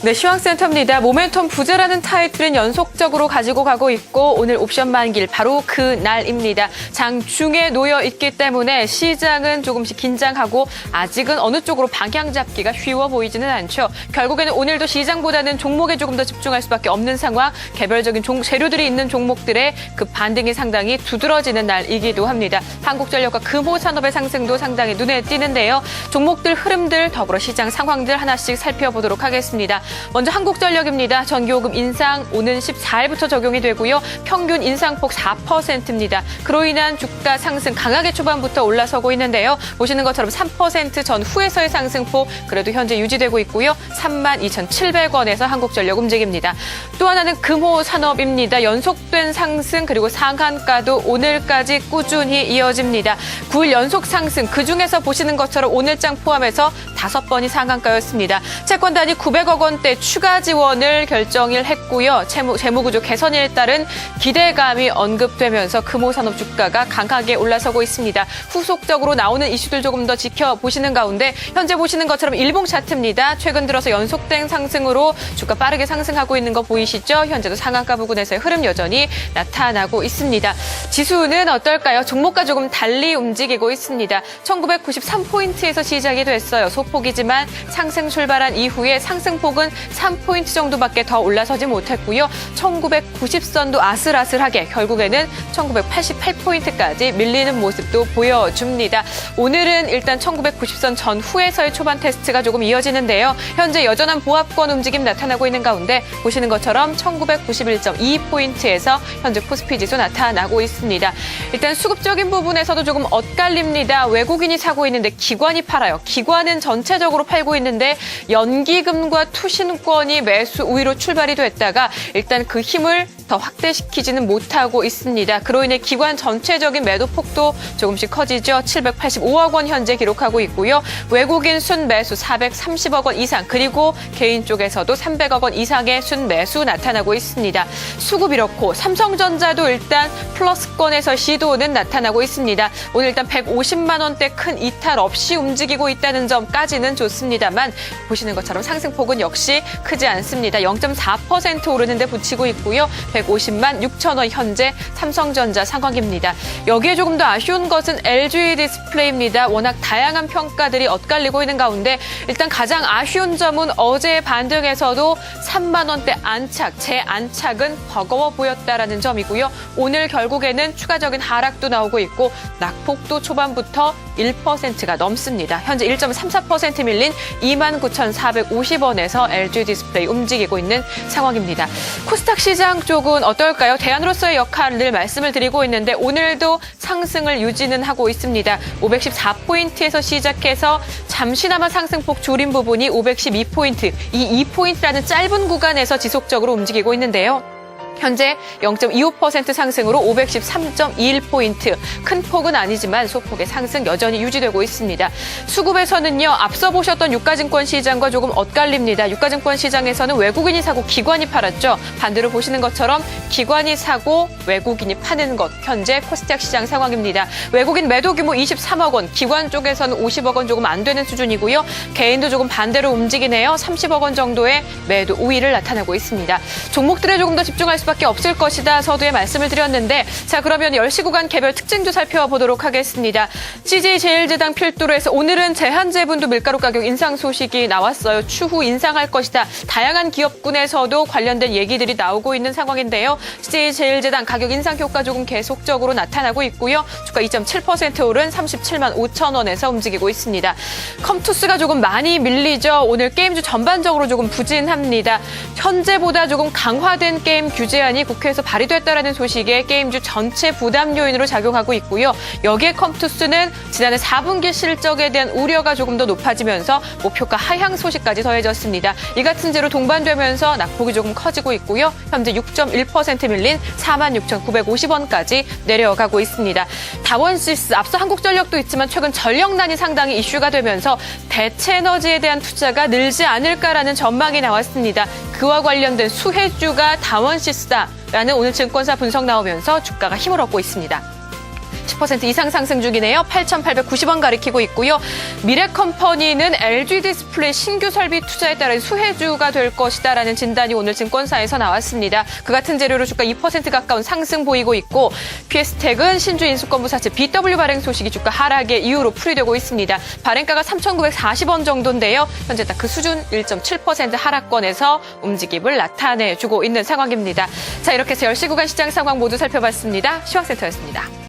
네, 시황센터입니다. 모멘텀 부재라는 타이틀은 연속적으로 가지고 가고 있고 오늘 옵션 만길 바로 그 날입니다. 장중에 놓여 있기 때문에 시장은 조금씩 긴장하고 아직은 어느 쪽으로 방향 잡기가 쉬워 보이지는 않죠. 결국에는 오늘도 시장보다는 종목에 조금 더 집중할 수밖에 없는 상황. 개별적인 종, 재료들이 있는 종목들의 그 반등이 상당히 두드러지는 날이기도 합니다. 한국전력과 금호산업의 상승도 상당히 눈에 띄는데요. 종목들 흐름들 더불어 시장 상황들 하나씩 살펴보도록 하겠습니다. 먼저 한국전력입니다. 전기요금 인상 오는 14일부터 적용이 되고요. 평균 인상폭 4%입니다. 그로 인한 주가 상승 강하게 초반부터 올라서고 있는데요. 보시는 것처럼 3% 전후에서의 상승폭 그래도 현재 유지되고 있고요. 32,700원에서 한국전력 움직입니다. 또 하나는 금호 산업입니다. 연속된 상승 그리고 상한가도 오늘까지 꾸준히 이어집니다. 9일 연속 상승 그 중에서 보시는 것처럼 오늘장 포함해서 다섯 번이 상한가였습니다. 채권단이 900억 원대 추가 지원을 결정을 했고요. 재무, 재무 구조 개선에 따른 기대감이 언급되면서 금호산업 주가가 강하게 올라서고 있습니다. 후속적으로 나오는 이슈들 조금 더 지켜보시는 가운데 현재 보시는 것처럼 일봉 차트입니다. 최근 들어서 연속된 상승으로 주가 빠르게 상승하고 있는 거 보이시죠? 현재도 상한가 부근에서의 흐름 여전히 나타나고 있습니다. 지수는 어떨까요? 종목과 조금 달리 움직이고 있습니다. 1993포인트에서 시작이 됐어요. 소폭이지만 상승 출발한 이후에 상승폭 은 3포인트 정도밖에 더 올라서지 못했고요. 1990선도 아슬아슬하게 결국에는 1988포인트까지 밀리는 모습도 보여줍니다. 오늘은 일단 1990선 전후에서의 초반 테스트가 조금 이어지는데요. 현재 여전한 보합권 움직임 나타나고 있는 가운데 보시는 것처럼 1991.2포인트에서 현재 코스피 지수 나타나고 있습니다. 일단 수급적인 부분에서도 조금 엇갈립니다. 외국인이 사고 있는데 기관이 팔아요. 기관은 전체적으로 팔고 있는데 연기금과 투신권이 매수 우위로 출발이 됐다가 일단 그 힘을 더 확대시키지는 못하고 있습니다. 그로 인해 기관 전체적인 매도 폭도 조금씩 커지죠. 785억 원 현재 기록하고 있고요. 외국인 순매수 430억 원 이상 그리고 개인 쪽에서도 300억 원 이상의 순매수 나타나고 있습니다. 수급 이렇고 삼성전자도 일단 플러스권에서 시도는 나타나고 있습니다. 오늘 일단 150만 원대 큰 이탈 없이 움직이고 있다는 점까지는 좋습니다만 보시는 것처럼 상승폭은 역시 크지 않습니다. 0.4% 오르는데 붙이고 있고요. 150만 6천 원 현재 삼성전자 상황입니다. 여기에 조금 더 아쉬운 것은 LG 디스플레이입니다. 워낙 다양한 평가들이 엇갈리고 있는 가운데 일단 가장 아쉬운 점은 어제 반등에서도 3만 원대 안착, 재안착은 버거워 보였다라는 점이고요. 오늘 결국에는 추가적인 하락도 나오고 있고 낙폭도 초반부터 1%가 넘습니다. 현재 1.34% 밀린 29,450원에서 LG 디스플레이 움직이고 있는 상황입니다. 코스닥 시장 쪽은 어떨까요? 대안으로서의 역할을 늘 말씀을 드리고 있는데 오늘도 상승을 유지는 하고 있습니다. 514포인트에서 시작해서 잠시나마 상승폭 줄인 부분이 512포인트, 이 2포인트라는 짧은 구간에서 지속적으로 움직이고 있는데요. 현재 0.25% 상승으로 513.21포인트. 큰 폭은 아니지만 소폭의 상승 여전히 유지되고 있습니다. 수급에서는요, 앞서 보셨던 유가증권 시장과 조금 엇갈립니다. 유가증권 시장에서는 외국인이 사고 기관이 팔았죠. 반대로 보시는 것처럼 기관이 사고 외국인이 파는 것. 현재 코스닥 시장 상황입니다. 외국인 매도 규모 23억 원, 기관 쪽에서는 50억 원 조금 안 되는 수준이고요. 개인도 조금 반대로 움직이네요. 30억 원 정도의 매도 우위를 나타내고 있습니다. 종목들에 조금 더 집중할 수 수밖에 없을 것이다 서두에 말씀을 드렸는데 자 그러면 10시 구간 개별 특징도 살펴보도록 하겠습니다. CJ제일제당 필두로 해서 오늘은 제한제분도 밀가루 가격 인상 소식이 나왔어요. 추후 인상할 것이다. 다양한 기업군에서도 관련된 얘기들이 나오고 있는 상황인데요. CJ제일제당 가격 인상 효과 조금 계속적으로 나타나고 있고요. 주가 2.7% 오른 37만 5천 원에서 움직이고 있습니다. 컴투스가 조금 많이 밀리죠. 오늘 게임주 전반적으로 조금 부진합니다. 현재보다 조금 강화된 게임 규제 제한이 국회에서 발의됐다라는 소식에 게임주 전체 부담 요인으로 작용하고 있고요. 여기에 컴투스는 지난해 4분기 실적에 대한 우려가 조금 더 높아지면서 목표가 하향 소식까지 더해졌습니다. 이 같은 제로 동반되면서 낙폭이 조금 커지고 있고요. 현재 6.1% 밀린 46,950원까지 내려가고 있습니다. 다원시스 앞서 한국전력도 있지만 최근 전력난이 상당히 이슈가 되면서 대체 에너지에 대한 투자가 늘지 않을까라는 전망이 나왔습니다. 그와 관련된 수혜주가 다원시스 다 라는 오늘 증권사 분석 나오면서 주가가 힘을 얻고 있습니다. 10% 이상 상승 중이네요. 8,890원 가리키고 있고요. 미래컴퍼니는 LG 디스플레이 신규 설비 투자에 따른 수혜주가 될 것이다라는 진단이 오늘 증권사에서 나왔습니다. 그 같은 재료로 주가 2% 가까운 상승 보이고 있고 PS텍은 신주 인수권부 사채 BW 발행 소식이 주가 하락의 이유로 풀이되고 있습니다. 발행가가 3,940원 정도인데요. 현재 딱 그 수준 1.7% 하락권에서 움직임을 나타내주고 있는 상황입니다. 자, 이렇게 해서 10시 구간 시장 상황 모두 살펴봤습니다. 시황센터였습니다.